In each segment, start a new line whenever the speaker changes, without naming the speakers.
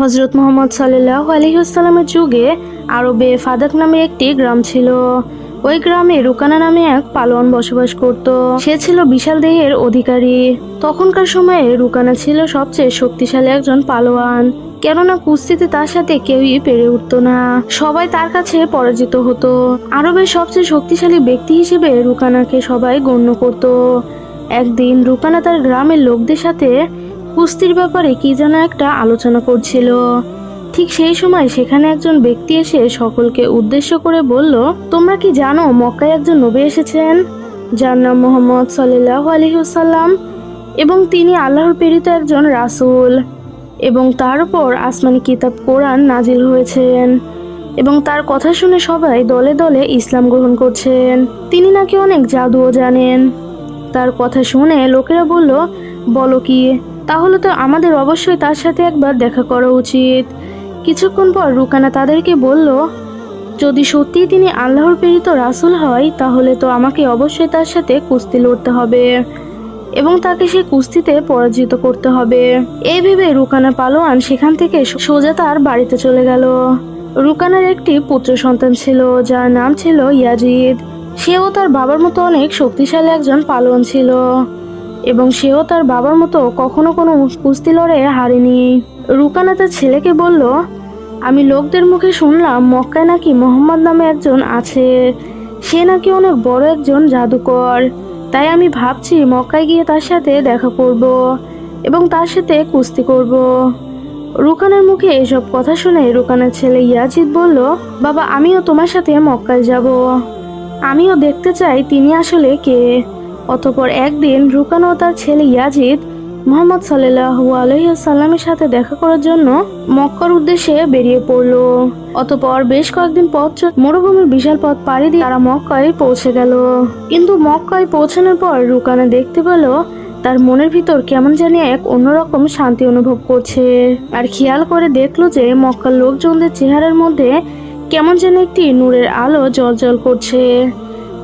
হজরত মোহাম্মদ সাল্লাহ আলহিউসালামের যুগে আরবে ফাদাক নামে একটি গ্রাম ছিল। ওই গ্রামে রুকানা নামে এক পালোয়ান বসবাস করত। সে ছিল বিশাল দেহের অধিকারী। তখনকার সময়ে রুকানা ছিল সবচেয়ে শক্তিশালী একজন পালোয়ান। কেননা কুস্তিতে তার সাথে কেউই পেরে উঠতো না। সবাই তার কাছে পরাজিত হতো। আরবের সবচেয়ে শক্তিশালী ব্যক্তি হিসেবে রুকানাকে সবাই গণ্য করত। একদিন রুকানা তার গ্রামের লোকদের সাথে কুস্তির ব্যাপারে কি যেন একটা আলোচনা করছিল। ঠিক সেই সময় সেখানে একজন ব্যক্তি এসে সকলকে উদ্দেশ্য করে বলল, তোমরা কি জানো মক্কায় একজন নবী এসেছেন? যার নাম মোহাম্মদ সাল্লাহ আলহিউসাল্লাম এবং তিনি আল্লাহর প্রেরিত একজন রাসূল এবং তার উপর আসমানি কিতাব কোরআন নাজিল হয়েছেন এবং তার কথা শুনে সবাই দলে দলে ইসলাম গ্রহণ করছেন। তিনি নাকি অনেক জাদুও জানেন। তার কথা শুনে লোকেরা বলল, বলো কি? তাহলে তো আমাদের অবশ্যই তার সাথে একবার দেখা করা উচিত। কিছুক্ষণ পর রুকানা তাদেরকে বলল, যদি সত্যিই তিনি আল্লাহর প্রেরিত রাসূল হয়, তাহলে তো আমাকে অবশ্যই তার সাথে কুস্তি লড়তে হবে এবং তাকে সে কুস্তিতে পরাজিত করতে হবে। এই ভেবে রুকানা পালোয়ান সেখান থেকে সোজা তার বাড়িতে চলে গেল। রুকানার একটি পুত্র সন্তান ছিল, যার নাম ছিল ইয়াজিদ। সেও তার বাবার মতো অনেক শক্তিশালী একজন পালোয়ান ছিল। এবং সেও তার বাবার মতো কখনো কোনো কুস্তি লড়ে হারেনি। রুকানা তার ছেলেকে বলল, আমি লোকদের মুখে শুনলাম মক্কায় নাকি মোহাম্মদ নামে একজন আছে। সে নাকি অনেক বড় একজন জাদুকর। তাই আমি ভাবছি মক্কায় গিয়ে তার সাথে দেখা করব এবং তার সাথে কুস্তি করব। রুকানের মুখে এসব কথা শুনে রুকানের ছেলে ইয়াজিদ বলল, বাবা, আমিও তোমার সাথে মক্কায় যাব। আমিও দেখতে চাই তিনি আসলে কে। অতপর একদিন রুকান ও তার ছেলে ইয়াজিদ মোহাম্মদ সাল্লাহু আলহিসাল্লামের সাথে দেখা করার জন্য মক্কার উদ্দেশ্যে বেরিয়ে পড়ল। অতপর বেশ কয়েকদিন পথ মরুভূমির বিশাল পথ পাড়ি দিয়ে তারা মক্কায় পৌঁছে গেল। কিন্তু মক্কায় পৌঁছানোর পর রুকানা দেখতে পেল তার মনের ভিতর কেমন জানি এক অন্যরকম শান্তি অনুভব করছে আর খেয়াল করে দেখল যে মক্কার লোকজনদের চেহারার মধ্যে কেমন যেন একটি নূরের আলো জল করছে।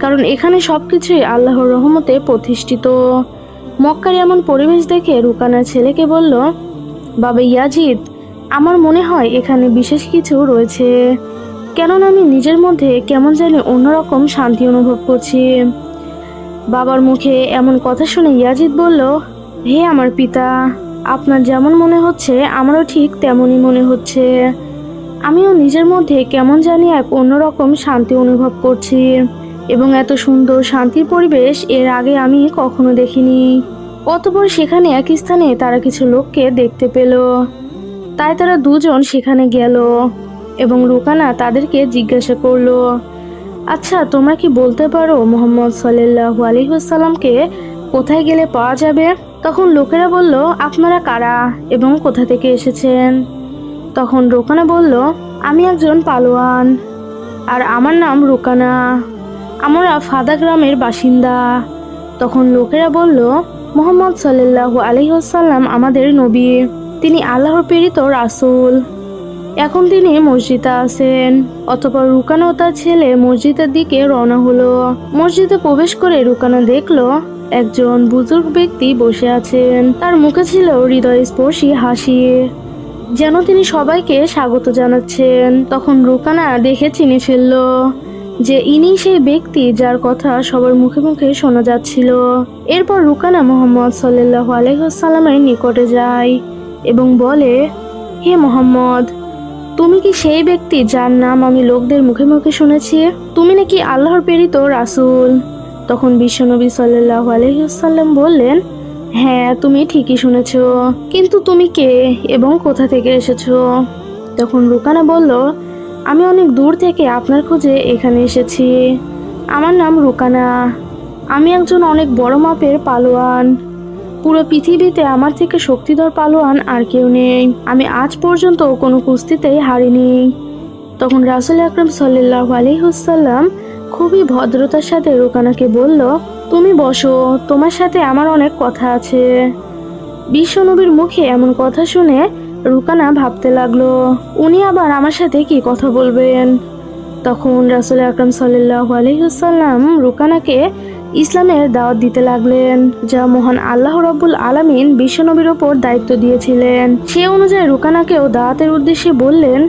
কারণ এখানে সব কিছুই আল্লাহর রহমতে প্রতিষ্ঠিত। মক্কার এমন পরিবেশ দেখে রুকানার ছেলেকে বলল, বাবা ইয়াজিদ, আমার মনে হয় এখানে বিশেষ কিছু রয়েছে। কেননা আমি নিজের মধ্যে কেমন জানি অন্যরকম শান্তি অনুভব করছি। বাবার মুখে এমন কথা শুনে ইয়াজিদ বলল, হে আমার পিতা, আপনার যেমন মনে হচ্ছে, আমারও ঠিক তেমনই মনে হচ্ছে। আমিও নিজের মধ্যে কেমন জানি এক অন্যরকম শান্তি অনুভব করছি। এবং এত সুন্দর শান্তির পরিবেশ এর আগে আমি কখনো দেখিনি। অতপর সেখানে এক স্থানে তারা কিছু লোককে দেখতে পেল। তাই তারা দুজন সেখানে গেল এবং রুকানা তাদেরকে জিজ্ঞাসা করল আচ্ছা তোমরা কি বলতে পারো মোহাম্মদ সাল্লাহ আলিহাসাল্লামকে কোথায় গেলে পাওয়া যাবে? তখন লোকেরা বলল, আপনারা কারা এবং কোথা থেকে এসেছেন? তখন রোকানা বলল, আমি একজন পালোয়ান আর আমার নাম রোকানা। আমরা ফাদা গ্রামের বাসিন্দা। তখন লোকেরা বলল, মোহাম্মদ সাল্লাল্লাহু আলহিহসাল্লাম আমাদের নবী। তিনি আল্লাহর প্রেরিত রাসুল। এখন তিনি মসজিদে আছেন। অতপর রুকানা তার ছেলে মসজিদের দিকে রওনা হলো। মসজিদে প্রবেশ করে রুকানা দেখল, একজন বুজুর্গ ব্যক্তি বসে আছেন। তার মুখে ছিল হৃদয়স্পর্শী হাসি। যেন তিনি সবাইকে স্বাগত জানাচ্ছেন। তখন রুকানা দেখে চিনে ফেলল যে ইনি সেই ব্যক্তি যার কথা সবার মুখে মুখে শোনা যাচ্ছিল। এরপর রুকানা মোহাম্মদ সাল্লাহ আলহামের নিকটে যায় এবং বলে, হে মোহাম্মদ, তুমি কি সেই ব্যক্তি যার নাম আমি লোকদের মুখে মুখে শুনেছি? তুমি নাকি আল্লাহর প্রেরিত রাসূল? তখন বিশ্বনবী সাল্লাহ আলহিসাল্লাম বললেন হ্যাঁ তুমি ঠিকই শুনেছ, কিন্তু তুমি কে এবং কোথা থেকে এসেছ? তখন রুকানা বলল আমি অনেক দূর থেকে আপনার খোঁজে এখানে এসেছি। আমার নাম রুকানা। আমি একজন অনেক বড় মাপের পালোয়ান। পুরো পৃথিবীতে আমার থেকে শক্তিধর পালোয়ান আর কেউ নেই। আমি আজ পর্যন্ত কোনো কুস্তিতেই হারিনি। তখন রাসুল আকরম সাল্লাহ আলিহুসাল্লাম খুবই ভদ্রতার সাথে রুকানাকে বলল, তুমি বসো, তোমার সাথে আমার অনেক কথা আছে। বিশ্বনবীর মুখে এমন কথা শুনে রুকানা ভাবতে লাগল, উনি আবার আমার সাথে কি কথা বলবেন? তখন রাসুল আকরম সাল্লাহ আলহিহসাল্লাম রুকানাকে ইসলামের দাওয়াত দিতে লাগলেন, যা মহান আল্লাহ রব্বুল আলামিন বিশ্বনবীর ওপর দায়িত্ব দিয়েছিলেন। সে অনুযায়ী রুকানাকেও দাওয়াতের উদ্দেশ্যে বললেন,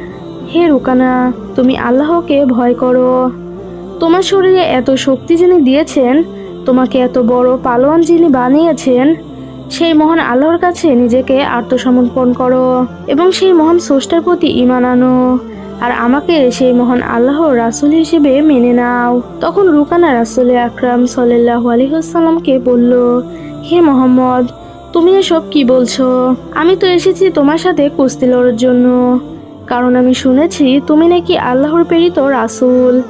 হে রুকানা, তুমি আল্লাহকে ভয় করো। তোমার শরীরে এত শক্তি যিনি দিয়েছেন, তোমাকে এত বড় পালোয়ান যিনি বানিয়েছেন সেই মহান আল্লাহর কাছে নিজেকে আত্মসমর্পণ করো এবং সেই মহান স্রষ্টার প্রতি ইমান আনো। আর আমাকে সেই মহান আল্লাহর রাসূল হিসেবে মেনে নাও। তখন রুকানা রাসূল আকরাম সাল্লাহ আলহিহাল্লামকে বলল, হে মোহাম্মদ, তুমি এসব কি বলছো? আমি তো এসেছি তোমার সাথে কুস্তি লড়ার জন্য। কারণ আমি শুনেছি তুমি নাকি আল্লাহর প্রেরিত রাসূল।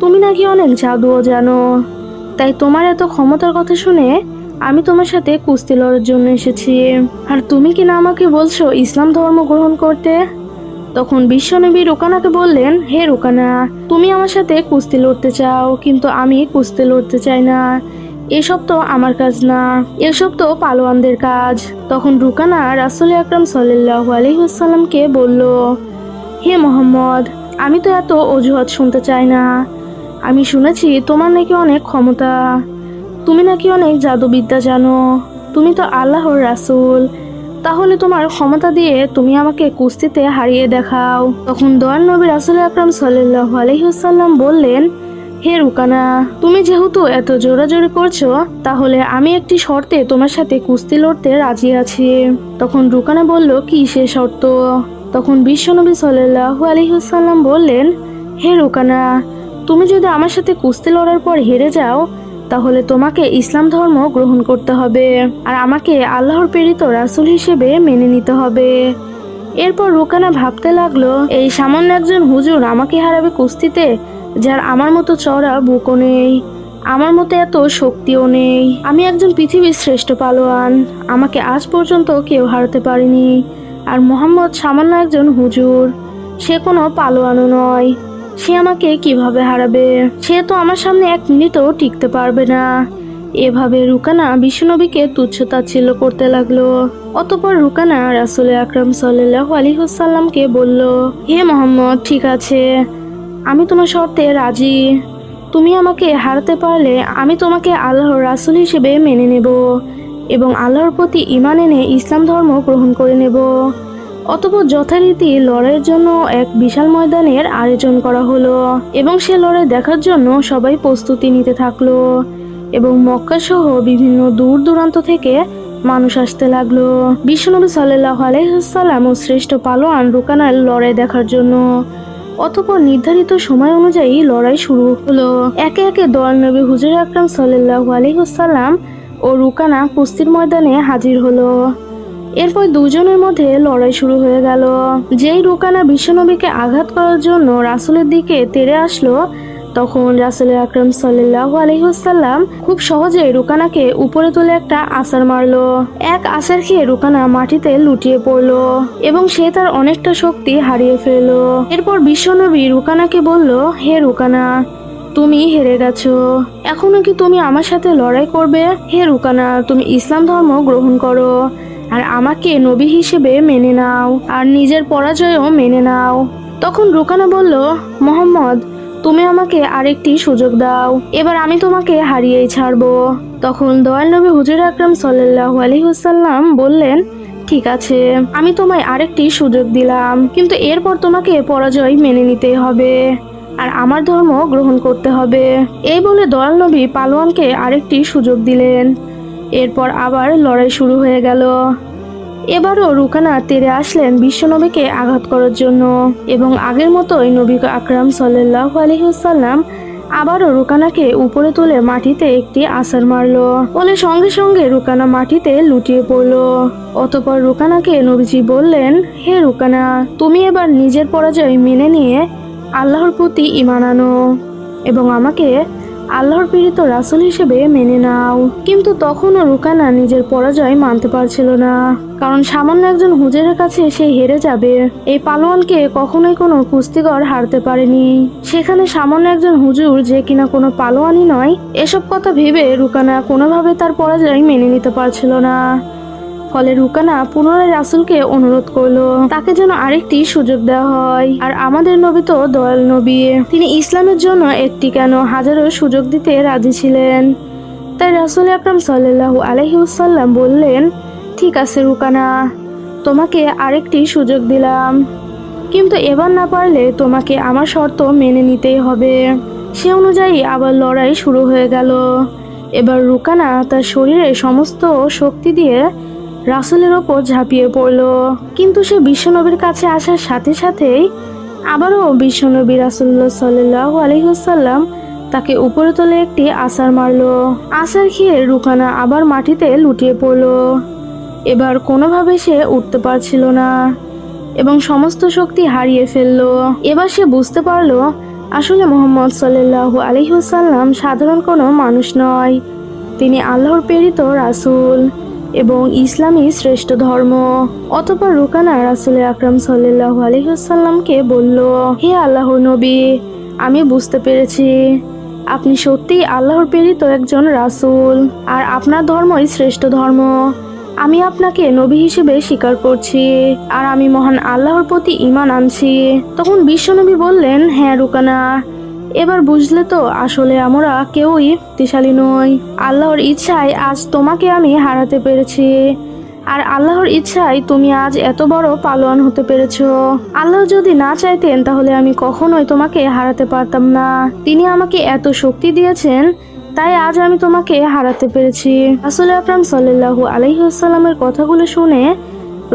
তুমি নাকি অনেক জাদুও জানো। তাই তোমার এত ক্ষমতার কথা শুনে আমি তোমার সাথে কুস্তি লড়ার জন্য এসেছি। আর তুমি কি না আমাকে বলছো ইসলাম ধর্ম গ্রহণ করতে? তখন বিশ্বনবী রোকানাকে বললেন, হে রোকানা, তুমি আমার সাথে কুস্তি লড়তে চাও, কিন্তু আমি কুস্তি লড়তে চাই না। এসব তো আমার কাজ না, এসব তো পালোয়ানদের কাজ। তখন রুকানা রাসুল আকরাম সাল্লাহ আলহিহাল্লামকে বলল, হে মোহাম্মদ, আমি তো এত অজুহাত শুনতে চাই না। আমি শুনেছি তোমার নাকি অনেক ক্ষমতা। তুমি নাকি অনেক জাদুবিদ্যা জানো? তুমি তো আল্লাহর রাসূল। তাহলে তোমার ক্ষমতা দিয়ে তুমি আমাকে কুস্তিতে হারিয়ে দেখাও। তখন দয়াল নবী রাসুল আকরাম সাল্লাহ আলহিহাল্লাম বললেন, হে রুকানা, তুমি যেহেতু এত জোরাজোরি করছ, তাহলে আমি একটি শর্তে তোমার সাথে কুস্তি লড়তে রাজি আছি। তখন রুকানা বলল, কি সে শর্ত? তখন বিশ্বনবী সাল্লাহ আলহিহাল্লাম বললেন, হে রুকানা, তুমি যদি আমার সাথে কুস্তি লড়ার পর হেরে যাও তাহলে তোমাকে ইসলাম ধর্ম গ্রহণ করতে হবে। আর আমাকে আল্লাহর প্রেরিত রাসূল হিসেবে মেনে নিতে হবে। এরপর রুকানা ভাবতে লাগল, এই সামান্য একজন হুজুর আমাকে হারাবে কুস্তিতে, যার আমার মতো চড়া বুকও নেই, আমার মতো এত শক্তিও নেই। আমি একজন পৃথিবীর শ্রেষ্ঠ পালোয়ান, আমাকে আজ পর্যন্ত কেউ হারাতে পারেনি। আর মোহাম্মদ সামান্য একজন হুজুর, সে কোনো পালোয়ানও নয়। সে আমাকে কীভাবে হারাবে? সে তো আমার সামনে এক মিনিটও টিকতে পারবে না। এভাবে রুকানা বিশ্বনবীকে তুচ্ছ তাচ্ছিল্য করতে লাগল। অতপর রুকানা রাসুল আকরাম সাল্লাহ আলিহাসাল্লামকে বলল, হে মোহাম্মদ, ঠিক আছে। আমি তোমার শর্তে রাজি। তুমি আমাকে হারাতে পারলে আমি তোমাকে আল্লাহর রাসুল হিসেবে মেনে নেব এবং আল্লাহর প্রতি ইমান এনে ইসলাম ধর্ম গ্রহণ করে নেব। অতপর যথারীতি লড়াইয়ের জন্য এক বিশাল ময়দানের আয়োজন করা হলো এবং সে লড়াই দেখার জন্য সবাই প্রস্তুতি নিতে থাকল এবং মক্কা সহ বিভিন্ন দূর দূরান্ত থেকে মানুষ আসতে লাগল। বিশ্বনবী সাল্লাহ আলহিহাল্লাম ও শ্রেষ্ঠ পালোয়ান রুকানার লড়াই দেখার জন্য অতপর নির্ধারিত সময় অনুযায়ী লড়াই শুরু হলো। একে একে দল নবী হুজুর আকরাম সাল্লাহ আলহিহাল্লাম ও রুকানা কুস্তির ময়দানে হাজির হলো। এরপর দুজনের মধ্যে লড়াই শুরু হয়ে গেল। যেই রুকানা বিশ্বনবীকে আঘাত করার জন্য রাসুলের দিকে তেড়ে আসলো, তখন রাসুল আকরম সাল্লাহ আলহিহাল্লাম খুব সহজে রুকানাকে উপরে তুলে একটা আসার মারলো। এক আসার খেয়ে রুকানা মাটিতে লুটিয়ে পড়ল এবং সে তার অনেকটা শক্তি হারিয়ে ফেলল। এরপর বিশ্বনবী রুকানাকে বলল, হে রুকানা, তুমি হেরে গেছো। এখনও কি তুমি আমার সাথে লড়াই করবে? হে রুকানা, তুমি ইসলাম ধর্ম গ্রহণ করো। আর আমাকে নবী হিসেবে মেনে নাও, আর নিজের পরাজয়ও মেনে নাও। তখন রুকানা বলল, মোহাম্মদ, তুমি আমাকে আরেকটি সুযোগ দাও, এবার আমি তোমাকে হারিয়েই ছাড়বো। তখন দয়াল নবী হুজুর আকরাম সাল্লাহ আলহিহাল্লাম বললেন, ঠিক আছে, আমি তোমায় আরেকটি সুযোগ দিলাম, কিন্তু এরপর তোমাকে পরাজয় মেনে নিতে হবে, আর আমার ধর্ম গ্রহণ করতে হবে। এই বলে দয়াল নবী পালোয়ানকে আরেকটি সুযোগ দিলেন। এরপর আবার লড়াই শুরু হয়ে গেল। এবারও রুকানা তেরে আসলেন বিশ্বনবীকে আঘাত করার জন্য এবং আগের মতোই নবী আকরাম সাল্লাহ আলহিহাল্লাম আবারও রুকানাকে উপরে তুলে মাটিতে একটি আসার মারলো। বলে সঙ্গে সঙ্গে রুকানা মাটিতে লুটিয়ে পড়ল। অতপর রুকানাকে নবীজি বললেন, হে রুকানা, তুমি এবার নিজের পরাজয় মেনে নিয়ে আল্লাহর প্রতি ইমান আনো এবং আমাকে আল্লাহর পীড়িত রাসুল হিসেবে মেনে নাও। কিন্তু তখনও রুকানা নিজের পরাজয় মানতে পারছিল না। কারণ সামান্য একজন হুজুরের কাছে সে হেরে যাবে। এই পালোয়ানকে কখনোই কোনো কুস্তিগর হারতে পারেনি। সেখানে সামান্য একজন হুজুর যে কিনা কোনো পালোয়ানই নয়, এসব কথা ভেবে রুকানা কোনোভাবে তার পরাজয় মেনে নিতে পারছিল না। ফলে রুকানা পুনরায় রাসুলকে অনুরোধ করল। তাকে যেন আরেকটি সুযোগ দেওয়া হয়। আর আমাদের নবী তো দয়াল নবী। তিনি ইসলামের জন্য একটি কেন হাজারো সুযোগ দিতে রাজি ছিলেন। তাই রাসুল আকরাম সাল্লাহ আলহিউসাল্লাম বললেন, ঠিক আছে রুকানা, তোমাকে আরেকটি সুযোগ দিলাম। কিন্তু এবার না পারলে তোমাকে আমার শর্ত মেনে নিতেই হবে। সে অনুযায়ী আবার লড়াই শুরু হয়ে গেল। এবার রুকানা তার শরীরে সমস্ত শক্তি দিয়ে রাসুলের ওপর ঝাঁপিয়ে পড়ল। কিন্তু সে বিশ্বনবীর কাছে আসার সাথে সাথেই আবারও বিশ্বনবী রাসুল্লাহ সাল্লাহ আলহিহাল্লাম তাকে উপরে তোলে একটি আসার মারলো। আসার খেয়ে রুকানা আবার মাটিতে লুটিয়ে পড়ল। এবার কোনোভাবে সে উঠতে পারছিল না এবং সমস্ত শক্তি হারিয়ে ফেলল। এবার সে বুঝতে পারল, আসলে মোহাম্মদ সাল্লাহ আলহিহাল্লাম সাধারণ কোনো মানুষ নয়। তিনি আল্লাহর প্রেরিত রাসূল। এবং ইসলামই শ্রেষ্ঠ ধর্ম। অতপর রুকানা রাসুল আকরাম সাল্লাহ আলহিহাল্লামকে বলল, হে আল্লাহর নবী, আমি বুঝতে পেরেছি। আপনি সত্যিই আল্লাহর প্রেরিত একজন রাসূল, আর আপনার ধর্মই শ্রেষ্ঠ ধর্ম। আমি আপনাকে নবী হিসেবে স্বীকার করছি, আর আমি মহান আল্লাহর প্রতি ঈমান আনছি। তখন বিশ্বনবী বললেন হ্যাঁ রুকানা এবার বুঝলে তো, আসলে আমরা কেউই শক্তিশালী নই। আল্লাহর ইচ্ছায় আজ তোমাকে আমি হারাতে পেরেছি। আর আল্লাহর ইচ্ছায় তুমি আজ এত বড় পালোয়ান হতে পেরেছ। আল্লাহ যদি না চাইতেন, তাহলে আমি কখনোই তোমাকে হারাতে পারতাম না। তিনি আমাকে এত শক্তি দিয়েছেন, তাই আজ আমি তোমাকে হারাতে পেরেছি। আসলে আকরাম সাল্লাহু আলহিহাস্লামের কথাগুলো শুনে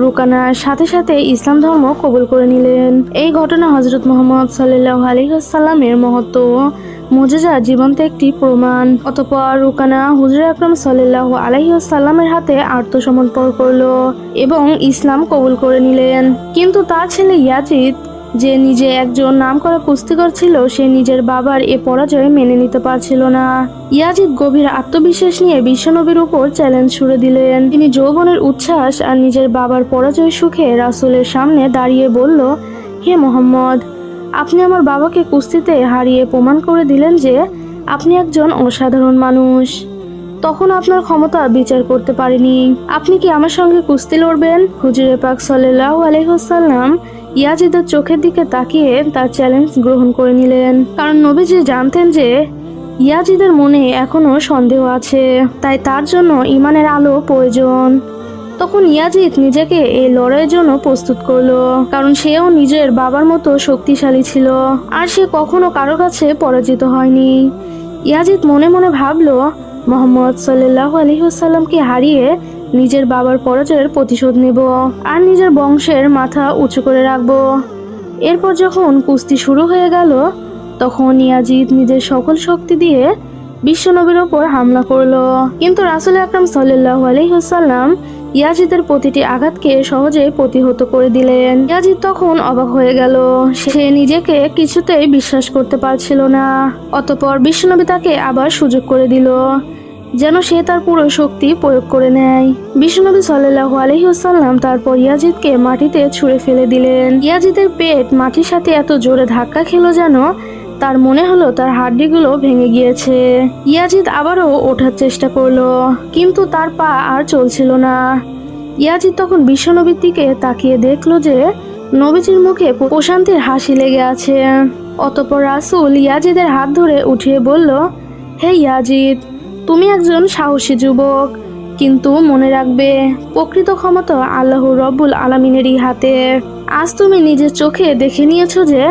রুকানার সাথে সাথে ইসলাম ধর্ম কবুল করে নিলেন। এই ঘটনা হজরত মোহাম্মদ সাল্লাহ আলহিহাস্লামের মহত্ব মোজেজা জীবন্ত একটি প্রমাণ। অতপর রুকানা হুজুর আকরম সাল্লাহ আলহিহাস্লামের হাতে আত্মসমর্পণ করল এবং ইসলাম কবুল করে নিলেন। কিন্তু তার ছেলে ইয়াজিদ যে নিজে একজন নামকরা কুস্তিকর ছিল, সে নিজের বাবার এ পরাজয় মেনে নিতে পারছিল না। ইয়াজিদ গভীর আত্মবিশ্বাস নিয়ে বিশ্বনবীর উপর চ্যালেঞ্জ ছুড়ে দিলেন। তিনি যৌবনের উচ্ছ্বাস আর নিজের বাবার পরাজয় সুখে রাসূলের সামনে দাঁড়িয়ে বলল, হে মোহাম্মদ, আপনি আমার বাবাকে কুস্তিতে হারিয়ে প্রমাণ করে দিলেন যে আপনি একজন অসাধারণ মানুষ। তখন আপনার ক্ষমতা বিচার করতে পারেনি। আপনি কি আমার সঙ্গে কুস্তি লড়বেন? হুজুরে পাক সাল্লাহ আলহিহাল্লাম ইয়াজিদের চোখের দিকে তাকিয়ে তার চ্যালেঞ্জ গ্রহণ করে নিলেন। কারণ নবীজি জানতেন যে ইয়াজিদের মনে এখনও সন্দেহ আছে, তাই তার জন্য ইমানের আলো প্রয়োজন। তখন ইয়াজিদ নিজেকে এই লড়াইয়ের জন্য প্রস্তুত করল, কারণ সেও নিজের বাবার মতো শক্তিশালী ছিল, আর সে কখনো কারও কাছে পরাজিত হয়নি। ইয়াজিদ মনে মনে ভাবলো মোহাম্মদ সাল্লাহ আলহিহাল্লামকে হারিয়ে নিজের বাবার পরাজয়ের প্রতিশোধ নেব আর নিজের বংশের মাথা উঁচু করে রাখব। এরপর যখন কুস্তি শুরু হয়ে গেল, তখন ইয়াজিদ নিজের সকল শক্তি দিয়ে বিশ্বনবীর ওপর হামলা করল। কিন্তু রাসুল আকরাম সাল্লাহ আলহিহাল্লাম ইয়াজিদের প্রতিটি আঘাতকে সহজে প্রতিহত করে দিলেন। ইয়াজিদ তখন অবাক হয়ে গেল। সে নিজেকে কিছুতেই বিশ্বাস করতে পারছিল না। অতপর বিশ্বনবী তাকে আবার সুযোগ করে দিল, যেন সে তার পুরো শক্তি প্রয়োগ করে নেয়। বিশ্বনবী সাল্লাহ আলহিউসাল্লাম তারপর ইয়াজিদকে মাটিতে ছুঁড়ে ফেলে দিলেন। ইয়াজিদের পেট মাটির সাথে এত জোরে ধাক্কা খেলো যেন তার মনে হলো তার হাড্ডিগুলো ভেঙে গিয়েছে। ইয়াজিদ আবারও ওঠার চেষ্টা করল, কিন্তু তার পা আর চলছিল না। ইয়াজিদ তখন বিশ্বনবীর দিকে তাকিয়ে দেখল যে নবীজির মুখে প্রশান্তির হাসি লেগে আছে। অতপর রাসুল ইয়াজিদের হাত ধরে উঠিয়ে বলল, হে ইয়াজিদ, তুমি একজন সাহসী যুবক, কিন্তু মনে রাখবে, প্রকৃত ক্ষমতা আল্লাহ রব্বুল আলমিনেরই হাতে। আজ তুমি নিজের চোখে দেখে নিয়েছো যে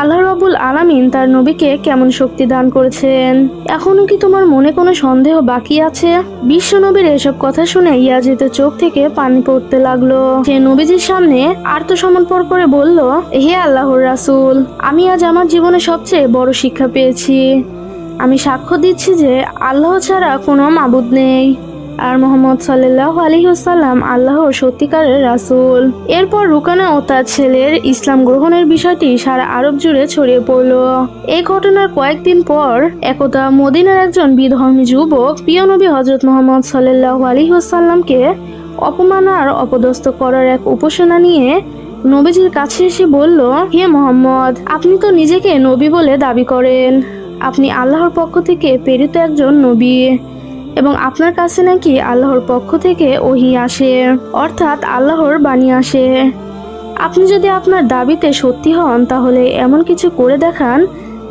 আল্লাহ রব্বুল আলামিন তার নবীকে কেমন শক্তি দান করেছেন? এখনও কি তোমার মনে কোনো সন্দেহ বাকি আছে? বিশ্ব নবীর এসব কথা শুনে ইয়াজিদের চোখ থেকে পানি পড়তে লাগল। সে নবীজির সামনে আত্মসমর্পণ করে বলল, হে আল্লাহর রাসূল, আমি আজ আমার জীবনে সবচেয়ে বড় শিক্ষা পেয়েছি। আমি সাক্ষ্য দিচ্ছি যে আল্লাহ ছাড়া কোনো মাবুদ নেই। আর মোহাম্মদ সাল্লাহ আলহিউসাল্লাম আল্লাহর সত্যিকারের রাসূল। এরপর রুকানা ও তার ছেলের ইসলাম গ্রহণের বিষয়টি সারা আরব জুড়ে ছড়িয়ে পড়ল। এই ঘটনার কয়েকদিন পর একদা মদিনার একজন বিধর্মী যুবক প্রিয় নবী হজরত মোহাম্মদ সাল্লাহ আলহিউসাল্লামকে অপমান আর অপদস্থ করার এক উপাসনা নিয়ে নবীজির কাছে এসে বলল, হে মোহাম্মদ, আপনি তো নিজেকে নবী বলে দাবি করেন। আপনি আল্লাহর পক্ষ থেকে প্রেরিত একজন নবী। এবং আপনার কাছে নাকি আল্লাহর পক্ষ থেকে ওহি আসে, অর্থাৎ আল্লাহর বাণী আসে। আপনি যদি আপনার দাবিতে সত্যি হন, তাহলে এমন কিছু করে দেখান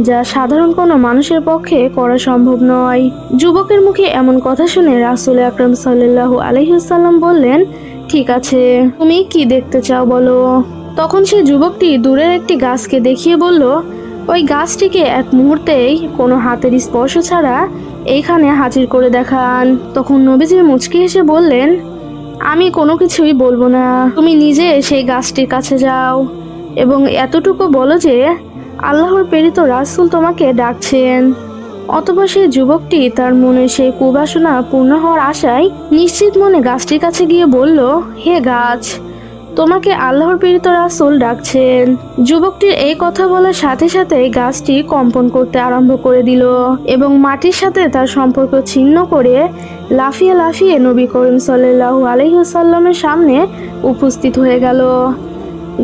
যা সাধারণ কোনো মানুষের পক্ষে করা সম্ভব নয়। যুবকের মুখে এমন কথা শুনে রাসুল আকরম সাল্লাহ আলহিসাল্লাম বললেন, ঠিক আছে, তুমি কি দেখতে চাও বলো? তখন সে যুবকটি দূরের একটি গাছকে দেখিয়ে বলল, ওই গাছটিকে এক মুহূর্তেই কোনো হাতের স্পর্শ ছাড়া এইখানে হাজির করে দেখান। তখন নবীজি মুচকি হেসে বললেন, আমি কোনো কিছুই বলব না। তুমি নিজে সেই গাছটির কাছে যাও এবং এতটুকু বলো যে, আল্লাহর প্রেরিত রাসূল তোমাকে ডাকছেন। অতপর সেই যুবকটি তার মনে সেই কুবাসনা পূর্ণ হওয়ার আশায় নিশ্চিত মনে গাছটির কাছে গিয়ে বলল, হে গাছ তোমাকে আল্লাহর পীড়িত রাসুল ডাকছেন। যুবকটির এই কথা বলার সাথে সাথে গাছটি কম্পন করতে আরম্ভ করে দিল এবং মাটির সাথে তার সম্পর্ক ছিন্ন করে লাফিয়ে লাফিয়ে নবী করিম সাল্লাল্লাহু আলহিহসাল্লামের সামনে উপস্থিত হয়ে গেল।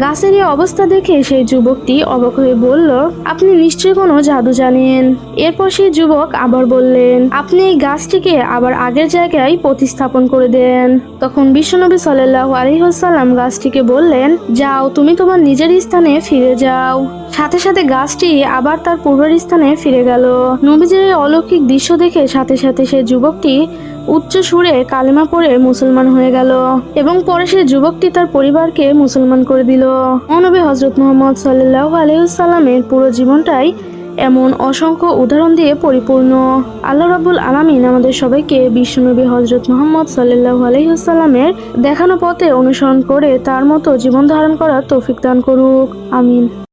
গাছের এই অবস্থা দেখে সেই যুবকটি অবাক হয়ে বলল, আপনি নিশ্চয়ই কোনো জাদু জানেন? এরপর সেই যুবক আবার বললেন, আপনি এই গাছটিকে আবার আগের জায়গায় প্রতিস্থাপন করে দেন। তখন বিশ্বনবী সাল্লাহ আলহিহাল্লাম গাছটিকে বললেন, যাও, তুমি তোমার নিজের স্থানে ফিরে যাও। সাথে সাথে গাছটি আবার তার পূর্বের স্থানে ফিরে গেল। নবীজির অলৌকিক দৃশ্য দেখে সাথে সাথে সেই যুবকটি উচ্চ সুরে কালেমা পড়ে মুসলমান হয়ে গেল এবং পরে সে যুবকটি তার পরিবারকে মুসলমান করে দিল। মহানবী হজরত মোহাম্মদ সাল্লাহ আলহিসাল্লামের পুরো জীবনটাই এমন অসংখ্য উদাহরণ দিয়ে পরিপূর্ণ। আল্লাহ রাবুল আলামিন আমাদের সবাইকে বিশ্বনবী হজরত মোহাম্মদ সাল্লাহ আলহিহাল্লামের দেখানো পথে অনুসরণ করে তার মতো জীবন ধারণ করার তৌফিক দান করুক। আমিন।